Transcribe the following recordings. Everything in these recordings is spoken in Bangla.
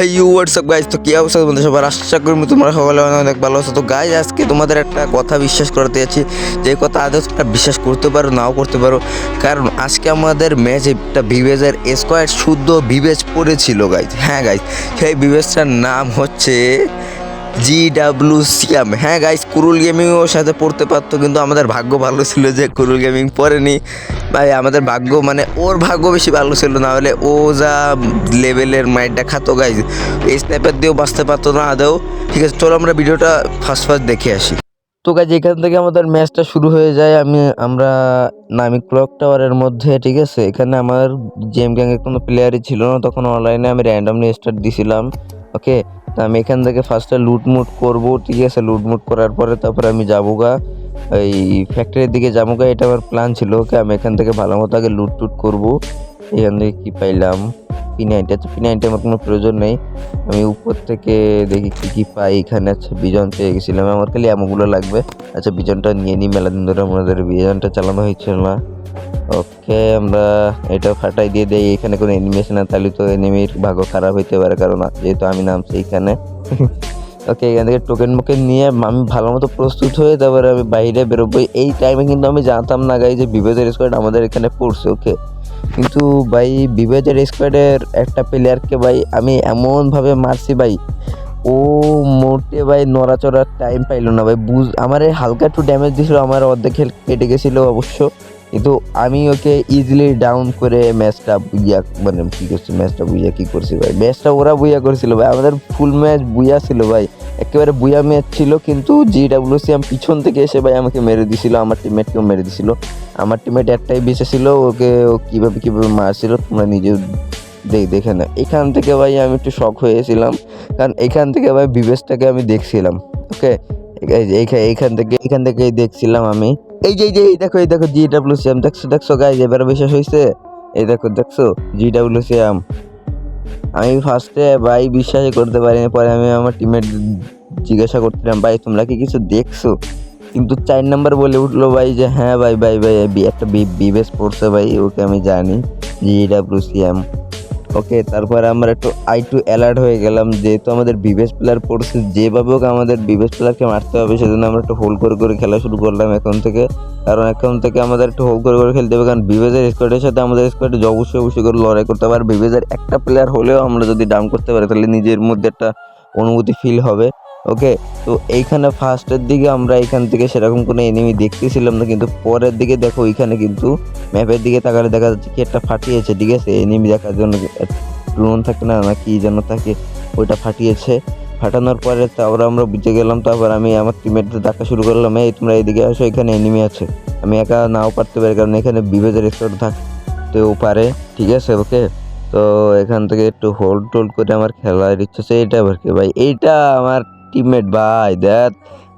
তো অবস্থা ভালো আছো। তো আজকে তোমাদের একটা কথা বিশ্বাস করতে যাচ্ছি। যে কথা আদৌ বিশ্বাস করতে পারো, নাও করতে পারো। কারণ আজকে আমাদের ম্যাচ একটা বিবেজের স্কোয়ার শুদ্ধ বিবেজ পড়েছিল গাইজ হ্যাঁ গাইজ সেই বিবেজটার নাম হচ্ছে জি ডাব্লু সিয়াম হ্যাঁ গাইস কুরুল গেমিংও সাথে পড়তে পারতো, কিন্তু আমাদের ভাগ্য ভালো ছিল যে কুরুল গেমিং পড়েনি। ভাই, আমাদের ভাগ্য মানে ওর ভাগ্য বেশি ভালো ছিল, না হলে ও যা লেভেলের মাইটটা খাতো গাইজ এই স্ন্যাপের দিয়েও বাঁচতে পারতো না আদৌ। ঠিক আছে, চলো আমরা ভিডিওটা ফার্স্ট ফার্স্ট দেখে আসি। তো গাইজ এখান থেকে আমাদের ম্যাচটা শুরু হয়ে যায়, আমি, আমরা নামি ক্লক টাওয়ারের মধ্যে, ঠিক আছে? এখানে আমার জেম গ্যাংয়ের কোনো প্লেয়ারই ছিল না, তখন অনলাইনে আমি র্যান্ডমলি স্টার্ট দিছিলাম ওকে তো আমি এখান থেকে ফার্স্টে লুটমুট করব, ঠিক আছে? লুটমুট করার পরে তারপরে আমি যাব গা এই ফ্যাক্টরির দিকে যাব গা এটা আমার প্ল্যান ছিল। ওকে, আমি এখান থেকে ভালো মতো আগে লুট টুট করব। এখান থেকে কী পাইলাম? পি নাইনটি আচ্ছা পি নাইনটি আমার কোনো প্রয়োজন নেই। আমি উপর থেকে দেখি কী কী পাই এখানে। আচ্ছা বিজন পেয়ে গেছিলাম। আমার খালি এমনগুলো লাগবে। আচ্ছা বিজনটা নিয়ে নিই। মেলা দিন ধরে আমাদের বিজনটা চালানো হয়েছিল না। ওকে, আমরা এটা ফাটাই দিয়ে দেই। এখানে কোনো অ্যানিমেশন না, তাহলে তো এনিমির ভাগ্য খারাপ হইতে পারে, কারণ যেহেতু আমি নামছি এখানে। ওকে, এখান থেকে টোকেন মোকেন নিয়ে আমি ভালো মতো প্রস্তুত হয়ে তারপরে আমি বাইরে বেরোবো এই টাইমে কিন্তু আমি জানতাম না গাই যে বিভেদের স্কোয়াড আমাদের এখানে পড়ছে, ওকে। কিন্তু ভাই বিভেদের স্কোয়াডের একটা প্লেয়ারকে ভাই, আমি এমনভাবে মারছি ভাই, ও মোটে ভাই নড়াচড়ার টাইম পাইলো না ভাই, বুঝ, আমার হালকা একটু ড্যামেজ দিছিল, আমার অর্ধেক হেলথ কেটে গেছিল অবশ্য। কিন্তু আমি ওকে ইজিলি ডাউন করে ম্যাচটা বুইয়া মানে কী করছি ম্যাচটা বুইয়া কী করছি ভাই? ম্যাচটা ওরা বুইয়া করেছিল ভাই, আমাদের ফুল ম্যাচ বুইয়া ছিল ভাই। একেবারে বুইয়া ম্যাচ ছিল, কিন্তু জি ডাব্লিউসি আমি পিছন থেকে এসে ভাই আমাকে মেরে দিছিল, আমার টিমমেটকেও মেরে দিছিল। আমার টিমমেট একটাই বেঁচে ছিল, ওকে ও কীভাবে কীভাবে মারছিল, তোমরা নিজেও দেখ দেখে না এখান থেকে ভাই আমি একটু শখ হয়েছিলাম, কারণ এখান থেকে ভাই বিবেশটাকে আমি দেখছিলাম ওকে এইখান থেকে এখান থেকেই দেখছিলাম আমি। এই যে এই যে এই দেখো এই দেখো জি ডাব্লিউ সিএম দেখছ দেখছ গাইজ এবার বিশ্বাস হয়েছে এই দেখো দেখছ জি ডাব্লিউ সিএম আমি ফার্স্টে ভাই বিশ্বাসই করতে পারিনি, পরে আমি আমার টিমের জিজ্ঞাসা করছিলাম, ভাই, তোমরা কি কিছু দেখছ? কিন্তু চার নাম্বার বলে উঠল ভাই যে হ্যাঁ ভাই ভাই ভাই, একটা বিবেস পড়ছে ভাই, ওকে আমি জানি জি ডাব্লিউ সিএম ওকে, তারপরে আমরা একটু আই টু অ্যালার্ট হয়ে গেলাম, যেহেতু আমাদের বিবেশ প্লেয়ার পড়ছে, যেভাবে হোক আমাদের বিবেশ প্লেয়ারকে মারতে হবে, সেজন্য আমরা একটু হোল্ড করে করে খেলা শুরু করলাম এখন থেকে। কারণ এখন থেকে আমাদের একটু হোল্ড করে করে খেলতে হবে, কারণ বিবেজের স্কোয়াডের সাথে আমাদের স্কোয়াডে অবশ্যই অবশ্যই করে লড়াই করতে হবে। আর বিবেজের একটা প্লেয়ার হলেও আমরা যদি ডাউন করতে পারি, তাহলে নিজের মধ্যে একটা অনুভূতি ফিল হবে। ওকে? তো এইখানে ফার্স্টের দিকে আমরা এখান থেকে সেরকম কোনো এনিমি দেখতেছিলাম না, কিন্তু পরের দিকে দেখো ওইখানে কিন্তু ম্যাপের দিকে তাকালে দেখা যাচ্ছে কি একটা ফাটিয়েছে, ঠিক আছে? এনিমি দেখার জন্য ড্রোন থাকে না না কি যেন থাকে, ওইটা ফাটিয়েছে। ফাটানোর পরে তারপর আমরা বুঝে গেলাম তারপর আমি আমার টিমেটদের ডাকা শুরু করলাম, এই, তোমরা এদিকে আসো, এখানে এনিমি আছে। আমি একা নাও পারতে পারি, কারণ এখানে বিভেদের স্কোয়াড থাকতেও পারে, ঠিক আছে? ওকে? তো এখান থেকে একটু হোল্ড টোল্ড করে আমার খেলার ইচ্ছা আছে, এইটা আবার কি? ভাই, এইটা আমার টিমমেট ভাই, দেখ,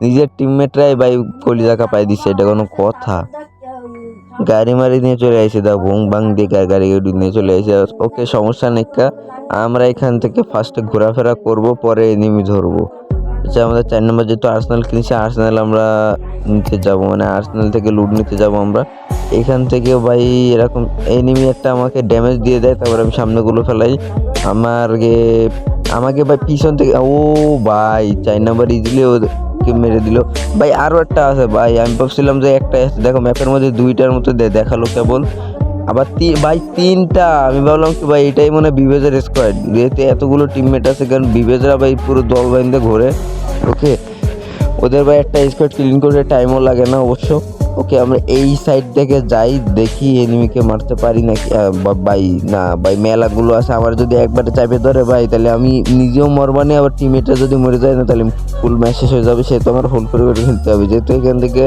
নিজের টিমমেটরাই ভাই কলি কলিজা কাপাই দিচ্ছে এটা কোনো কথা। গাড়ি মারি নিয়ে চলে আসে দা ভুং বাং দিয়ে গাড়ি গাড়ি নিয়ে চলে আসে ওকে, সমস্যা নেই আমরা এখান থেকে ফার্স্টে ঘোরাফেরা করব, পরে এনিমি ধরবো। আচ্ছা আমাদের চার নম্বর যেহেতু আর্সেনাল কিনেছে আর্সেনাল আমরা নিতে যাব মানে আর্সেনাল থেকে লুট নিতে যাব আমরা। এখান থেকে ভাই এরকম এনিমি একটা আমাকে ড্যামেজ দিয়ে দেয়, তারপর আমি সামনেগুলো ফেলাই। আমার আমাকে ভাই পিছন থেকে, ও ভাই, চার নাম্বার ইজিলি ওকে মেরে দিল। ভাই আরও একটা আছে ভাই, আমি ভাবছিলাম যে একটা আছে। দেখো, ম্যাপের মধ্যে দুইটার মতো দেখাল কেবল। আবার ভাই তিনটা, আমি ভাবলাম কি ভাই, এটাই মনে হয় বিবেজের স্কোয়াড যেহেতু এতগুলো টিমমেট আছে, কারণ বিভেজরা ভাই পুরো দল বাইন্দে ঘোরে। ওকে ওদের ভাই একটা স্কোয়াড ক্লিন করে টাইমও লাগে না অবশ্য। ওকে আমরা এই সাইড থেকে যাই, দেখি এনিমিকে মারতে পারি নাকি ভাই না ভাই মেলাগুলো আছে আমার যদি একবারে চাপে ধরে ভাই, তাহলে আমি নিজেও মরবানি আবার টিমমেটরা যদি মরে যায় না, তাহলে ফুল ম্যাচ শেষ হয়ে যাবে সে তো আমার করে করে খেলতে হবে। যেহেতু এখান থেকে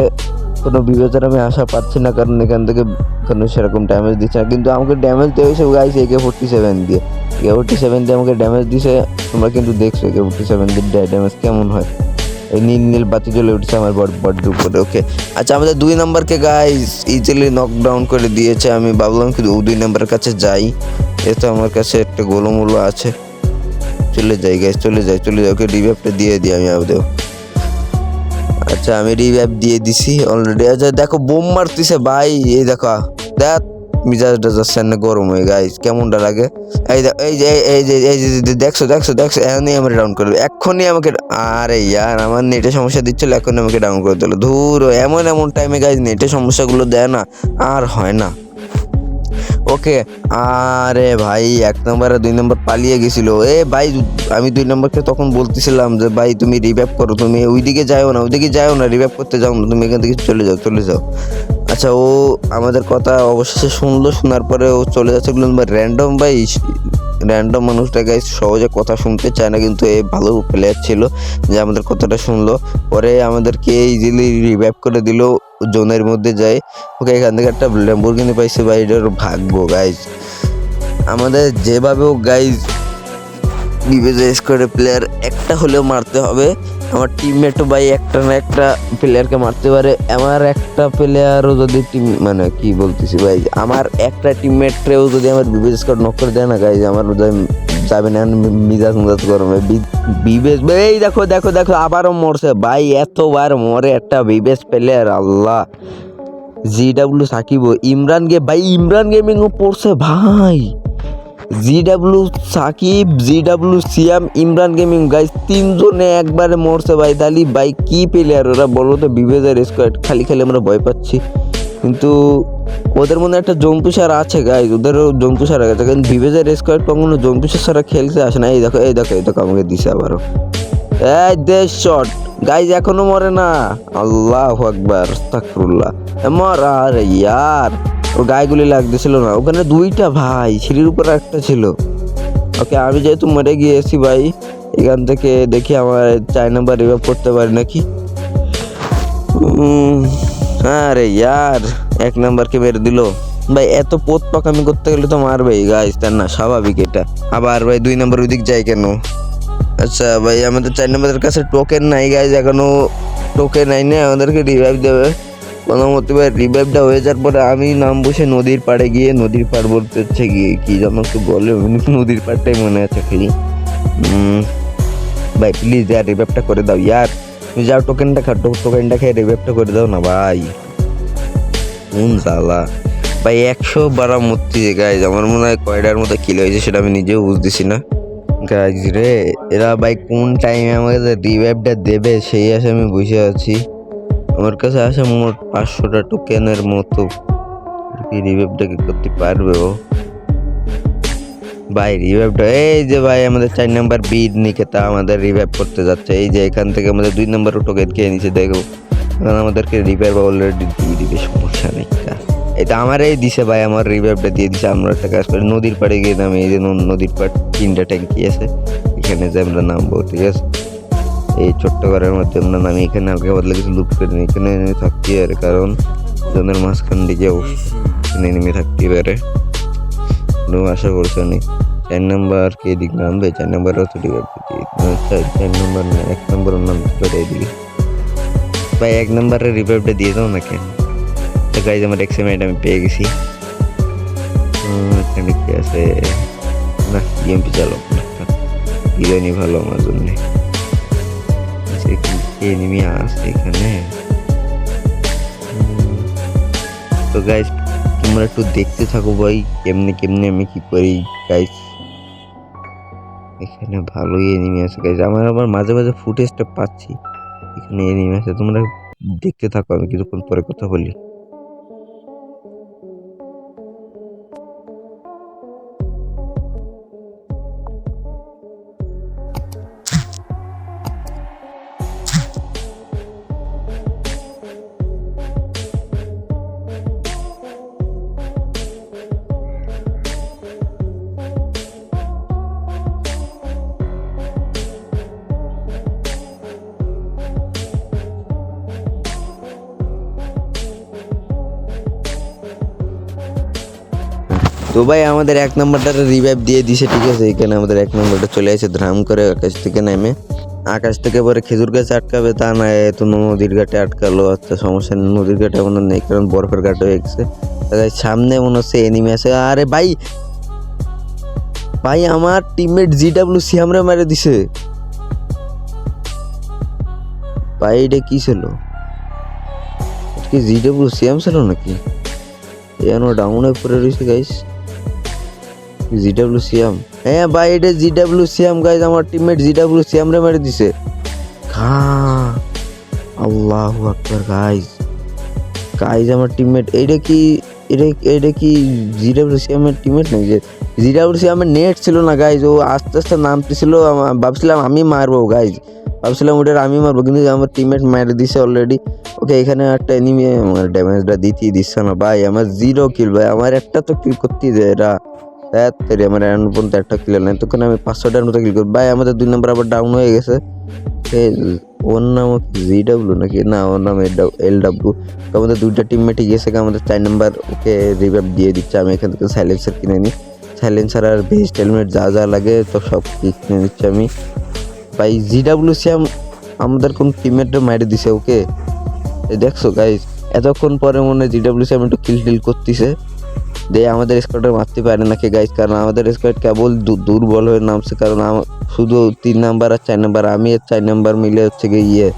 কোনো বিবেচনা আমি আশা পাচ্ছি না, কারণ এখান থেকে কোনো সেরকম ড্যামেজ দিচ্ছে না। কিন্তু আমাকে ড্যামেজ দেওয়া হয়েছে গাইছে একে ফোর্টি সেভেন দিয়ে। একে ফোর্টি সেভেন দিয়ে আমাকে ড্যামেজ দিছে, তোমরা কিন্তু দেখছ একে ফোর্টি সেভেন দিয়ে ড্যামেজ কেমন হয়। নীল নীল বাতি জ্বলে উঠছে আমার বড বড্ড উপরে ওকে আচ্ছা আমাদের দুই নম্বরকে গাইস ইজিলি নকডাউন করে দিয়েছে, আমি ভাবলাম কি দুই নম্বরের কাছে যাই। এ তো আমার কাছে একটা গোলমূল্য আছে। চলে যাই গাইস চলে যাই চলে যাই, ওকে রিভ্যাপটা দিয়ে দিই আমি আবদেও আচ্ছা আমি রিভ্যাপ দিয়ে দিছি অলরেডি আচ্ছা দেখো, বোম মারতেছে, ভাই, এই দেখো, দেখ। মিজাজটা যাচ্ছে না গরম হয়ে গাইস কেমনটা লাগে? এই এই যে এই যে এই যে দেখছ দেখছ দেখছ, এখনই আমার ডাউন করে এক্ষুনি আমাকে আরে ইয়ার, আমার নেটে সমস্যা দিচ্ছিল, এখনই আমাকে ডাউন করে দিল। ধুর এমন এমন টাইমে গাইজ নেটে সমস্যাগুলো দেয় না, আর হয় না। ওকে, আরে ভাই, এক নম্বর আর দুই নম্বর পালিয়ে গেছিল। এ ভাই, আমি দুই নম্বরকে তখন বলতেছিলাম যে, ভাই, তুমি রিভ্যাপ করো, তুমি ওইদিকে যাও না, ওইদিকে যাও না রিভ্যাপ করতে যাও না, তুমি এখান থেকে চলে যাও চলে যাও। আচ্ছা ও আমাদের কথা অবশেষে শুনলো, শোনার পরে ও চলে যাচ্ছে বললাম ভাই র্যান্ডম ভাই র্যান্ডম মানুষটা গাই সহজে কথা শুনতে চায় না, কিন্তু এ ভালো প্লেয়ার ছিল যে আমাদের কথাটা শুনলো। পরে আমাদেরকে ইজিলি রিভ্যাপ করে দিল, জোনের মধ্যে যায়। ওকে, এখান থেকে একটা ল্যাম্বোর্গিনি পাইছে, ভাই, এটার ভাগ্য গাইজ আমাদের যেভাবেও গাইজ বিবেচনা করে প্লেয়ার একটা হলেও মারতে হবে। আমার টিমমেটও ভাই একটা না একটা প্লেয়ারকে মারতে পারে। আমার একটা প্লেয়ারও যদি টিম মানে কি বলতেছি ভাই, আমার একটা টিমমেটরেও যদি আমার বিবেচ করে নক করে দেয় না গাইজ আমার যাবে না মিজাজ মিজাজ গরমে বিবেশ এই দেখো দেখো দেখো, আবারও মরছে। ভাই, এতবার মরে একটা বিবেশ প্লেয়ার আল্লাহ। জি ডাব্লিউ সাকিব ইমরান গে ভাই, ইমরান গেমিংও পড়ছে, ভাই। G W Sakib G W Siam, Imran gaming. Guys তিনজনে একবারে মরছে ভাই তাহলে ভাই, কি প্লেয়ার ওরা বলো তো বিবেজের স্কোয়াড খালি খালি আমরা ভয় পাচ্ছি। কিন্তু ওদের মধ্যে একটা জম্পু সার আছে গাইজ ওদেরও জম্পু সার আছে। কিন্তু বিবেজের স্কোয়াড কখনো জম্পু সার খেলতে আসে না। এই দেখো এই দেখো এই দেখো, আমাকে দিছে আবারও। এই দেশ শট গাইজ এখনও মরে না। আল্লাহ আকবার তাকরুল্লাহ মর আরে ইয়ার। ওর গায়েগুলি লাগতেছিল না। ওখানে দুইটা ভাই, সিঁড়ির উপর একটা ছিল। ওকে, আমি যেহেতু মরে গিয়েছি ভাই, এখান থেকে দেখি আমার চার নাম্বার রিভাইভ করতে পারি নাকি? আরে ইয়ার, এক নাম্বারকে মেরে দিল। ভাই, এত পোত পাকামি করতে গেলে তো মারবেই গাইজ তার না, স্বাভাবিক এটা। আবার ভাই, দুই নম্বর ওইদিক যাই কেন? আচ্ছা ভাই, আমাদের চার নম্বরের কাছে টোকেন নাই গাইজ এখনও টোকেন নাই না, আমাদেরকে রিভাইভ দেবে। কোনো ভাই রিভাইভটা হয়ে যাওয়ার পরে আমি নাম বসে নদীর পাড়ে গিয়ে, নদীর পাড় বলতে হচ্ছে গিয়ে, কি যেন একটু বলে নদীর পাড়টাই মনে আছে খালি ভাই প্লিজ ইয়ার রিভাইভটা করে দাও, ইয়ার। যাও টোকেনটা খা টোকেনটা খেয়ে রিভাইভটা করে দাও না, ভাই। কোন জ্বালা। ভাই, একশো বারা মূর্তি গাইজ আমার মনে হয় কয়টার মতো কিলো হয়েছে সেটা আমি নিজেও বুঝতেছি না। গাইজ রে, এরা ভাই কোন টাইমে আমাকে রিভাইভটা দেবে, সেই আসে আমি বসে আছি। আমার কাছে আছে মোট পাঁচশোটা টোকেনের মতো। কি রিভাইভটা করতে পারবে ও? ভাই রিভাইভটা এই যে ভাই, আমাদের চার নাম্বার বিড নিকেতা আমাদের রিভাইভ করতে যাচ্ছে। এই যে এখান থেকে আমাদের দুই নাম্বার টোকেন খেয়ে নিচে দেখো। এখন আমাদেরকে রিভাইভ অলরেডি দিয়ে দিবে, সমস্যা নেই। এটা আমার এই দিছে ভাই, আমার রিভাইভটা দিয়ে দিছে, আমরা একটা কাজ করি। নদীর পাড়ে গিয়ে নামে, এই যে নদীর পাড় তিনটা ট্যাঙ্কি আছে, এখানে যে আমরা নামবো, ঠিক আছে? এই ছোট্ট ঘরের মধ্যে আমরা নামি। এখানে হালকা বদলে কিছু লুট করে নিই এখানে থাকতে আর কারণ জনের মাঝখান দিকে এখানে নেমে থাকতে পারে। কোনো আশা করছে নি? চার নাম্বার কে দিক নামবে চার তো রিভাইভ চার নাম্বার না, এক নাম্বার নাম করে দিকে ভাই, এক নাম্বারের রিভাইভটা দিয়ে দাও না কেন তো গাইজ আমার এক্সিমেন্ট আমি পেয়ে গেছি। এখানে কি আছে। না ইএমপি চালো হিরোইনই ভালো আমার জন্য। এনিমি আছে এখানে। তো গাইস তোমরা একটু দেখতে থাকো ভাই কেমনে কেমনে আমি কি করি গাইস এখানে ভালোই এনিমি আছে গাইস আমার আবার মাঝে মাঝে ফুটেজটা পাচ্ছি। এখানে এনিমি আছে। তোমরা দেখতে থাকো, আমি কিছুক্ষণ পরে কথা বলি। তো ভাই, আমাদের এক নম্বরটা রিভাইভ দিয়ে দিছে, ঠিক আছে? এখানে আমাদের এক নম্বরটা চলে আসে ধ্রাম করে আকাশ থেকে নেমে। আকাশ থেকে পরে খেজুর গাছে আটকাবে, তা না, এ তো নদীর ঘাটে আটকালো আচ্ছা সমস্যা নেই, নদীর ঘাটে মনে নেই, কারণ বরফের ঘাট হয়ে গেছে। সামনে মনে হচ্ছে এনিমি আছে। আরে ভাই ভাই, আমার টিমমেট জি ডাব্লিউ সিয়ামরে মারে দিছে। ভাই, এটা কি ছিল? কি জি ডাব্লিউ সি সিয়াম ছিল নাকি? এন ডাউনে পড়ে রয়েছে গাইস জিডাব্লিউ সিএম হ্যাঁ ভাই, এটা জিডাব্লিউ সিএম গাইস আমার টিমমেট জিডাব্লিউ সিএম রে মেরে দিছে। খা, আল্লাহু গাইস গাইস আমার টিমমেট এইটা কি, এটা এটা কি জিডাব্লিউ সিএম এর টিমমেট নাকি? জিডাব্লিউ সিএম এর নেট ছিল না গাইজ ও আস্তে আস্তে নামতেছিল ভাবছিলাম আমি মারবো গাইজ ভাবছিলাম ওটার আমি মারবো, কিন্তু আমার টিমমেট মেরে দিছে অলরেডি ওকে, এখানে একটা এনিমি আমার ড্যামেজটা দিতেই দিচ্ছে না, ভাই। আমার জিরো কিল ভাই। আমার একটা তো কিল করতেই দেয়, এরা। তাড়াতাড়ি আমার এখন পর্যন্ত একটা কিল নেই তখন আমি পাঁচশোটার মতো কিল করি। ভাই আমাদের দুই নম্বর আবার ডাউন হয়ে গেছে। ওর নাম জি ডাব্লু নাকি? না ওর নাম এল ডাব্লু আমাদের দুইটা টিমমেটই গেছে গা, আমাদের চার নাম্বার ওকে রিভাইভ দিয়ে দিচ্ছে। আমি এখান থেকে সাইলেন্সার কিনে নিই সাইলেন্সার আর বেস্ট হেলমেট যা যা লাগে তো সব কিনে নিচ্ছি আমি। ভাই জি ডাব্লু সিএম আমাদের কোন টিমমেটটা মারি দিছে ওকে? দেখছ গাইজ এতক্ষণ পরে মনে হয় জি ডাব্লিউ সিএম একটু কিল টিল করতেছে। দিয়ে আমাদের স্কোয়াডে মারতে পারে নাকি গাইজ কারণ আমাদের স্কোয়াড কেবল দুর্বল হয়ে নামছে, কারণ শুধু তিন নাম্বার আর চার নাম্বার আমি আর চার নাম্বার মিলে হচ্ছে গিয়ে ইয়ে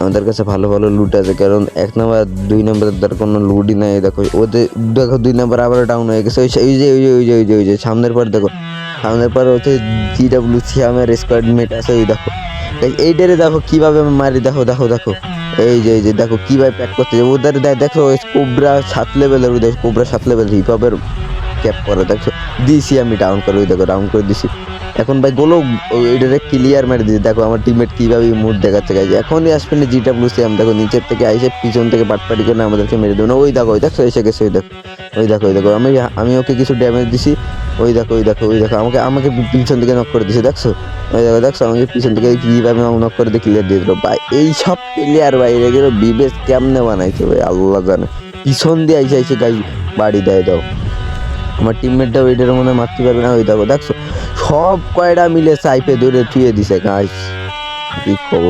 আমাদের কাছে ভালো ভালো লুট আছে, কারণ এক নাম্বার দুই নাম্বারের দ্বারা কোনো লুটই নাই, দেখো ওদের দেখো, দুই নাম্বার আবার ডাউন হয়ে গেছে, ওই যে ওই যে ওই যে ওই যে ওই যে সামনের পর দেখো, সামনের পর হচ্ছে জি ডাব্লিউ সিএমের স্কোয়াড মেট আছে, ওই দেখো এই- এইটারে দেখো, কীভাবে আমি মারি, দেখো দেখো দেখো। এই যে এই যে, দেখো কীভাবে প্যাক করতে যাবে। ওদের দেখ- দেখো কোবরা সাত লেভেলের ওই দেখো কোবরা সাত লেভেল হিপ হপের ক্যাপ করে, দেখছ? দিয়েছি আমি ডাউন করে, ওই দেখো ডাউন করে দিছি। এখন ভাই গোলো ওইটারে ক্লিয়ার মেরে দিয়েছে। দেখো আমার টিমমেট কীভাবে মুড দেখাচ্ছে গাইছে এখনই আসবে না জিটা ব্লু সিএম দেখো নিচের থেকে আইসে পিছন থেকে পাটপাটি করে আমাদেরকে মেরে দেবে। না ওই দেখো ওই দেখো, এসে গেছে, ওই দেখো ওই দেখো ওই দেখো। আমি আমি ওকে কিছু ড্যামেজ দিছি, ওই দেখো ওই দেখো ওই দেখো। আমাকে আমাকে পিছন থেকে নক করে দিছে, দেখছ? ওই দেখো, দেখছ? আমাকে পিছন থেকে কীভাবে নক করে দিয়ে ক্লিয়ার দিয়ে দিল। ভাই, এই সব প্লেয়ার ভাই এগুলো বিবেশ কেমনে বানাইছে ভাই? আল্লাহ জানে। পিছন দিয়ে আইসে আইসে গাই বাড়ি দেয় দাও। আমার টিমমেটটাও এটার মনে মারতে পারবে না, ওই দেখো, দেখছ? সব কয়টা মিলে সাইপে ধরে থুয়ে দিছে গাছ কি কব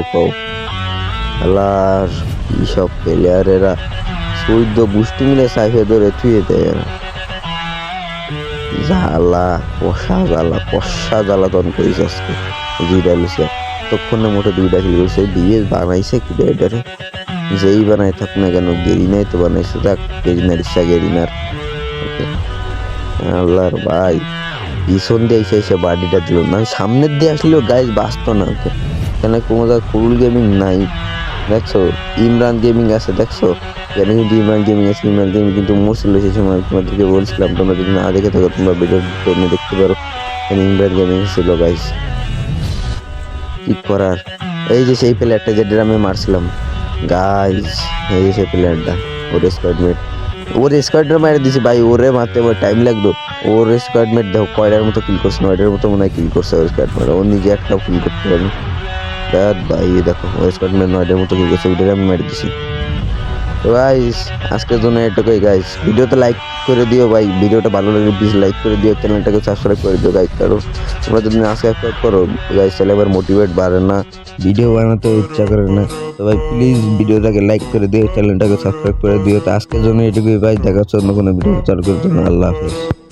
আল্লাহর কি সব প্লেয়ারেরা চৌদ্দ বুষ্টি মিলে সাইপে ধরে থুয়ে দেয় এরা। জ্বালা, কষা জ্বালা, কষা জ্বালাতন করিস আজকে। দুইটা লুসিয়া ততক্ষণে মোটে দুইটা খেলে গেছে দিয়ে বানাইছে কি এটারে? যেই বানাই থাক না কেন, গেরিনাই তো বানাইছে দেখ গেরিনার ইচ্ছা, গেরিনার। ওকে আল্লাহর ভাই। পিছন দিয়ে এসে এসে বাড়িটা দিল। না সামনের দিয়ে আসলেও গাইজ বাঁচতো না ওকে। কেন কোনো জায়গায় কুল গেমিং নাই। দেখছ? ইমরান গেমিং আছে, দেখছ? এখানে কিন্তু ইমরান গেমিং আছে, ইমরান গেমিং কিন্তু মরছিল সেই সময়। তোমাদেরকে বলছিলাম, তোমরা যদি না দেখে থাকো, তোমরা ভিডিও দেখতে পারো। ইমরান গেমিং ছিল গাইজ কি করার? এই যে সেই প্লেয়ারটা যেটা আমি মারছিলাম। গাইজ এই যে সেই প্লেয়ারটা ওর স্কোয়াডমেট ওর স্কোয়াডটা মারে দিছে ভাই, ওরে মারতে আমার টাইম লাগল। ওর স্কোয়াডমেট দেখো কয়টার মতো কিল করছে নয়টার মতো মনে হয় কিল করছে ওর স্কোয়াডমেট ও নিজে একটাও কিল করতে পারেনি। ভাই দেখো, ওর স্কোয়াডমেট নয়টার মতো কিল করছে ওইটারে আমি মেরে দিছি। তো গাইস আজকের জন্য এটুকুই গাইস ভিডিওতে লাইক করে দিও ভাই। ভিডিওটা ভালো লাগে প্লিজ লাইক করে দিও। চ্যানেলটাকে সাবস্ক্রাইব করে দিও গাইস কারণ তোমরা যদি না সাবস্ক্রাইব করো গাইস তাহলে আবার মোটিভেট বাড়ে না। ভিডিও বানাতে ইচ্ছা করে না। তো ভাই প্লিজ ভিডিওটাকে লাইক করে দিও, চ্যানেলটাকে সাবস্ক্রাইব করে দিও। তো আজকের জন্য এটুকুই ভাই দেখা হচ্ছে অন্য কোনো ভিডিও চালু করে দেবেন আল্লাহ হাফেজ।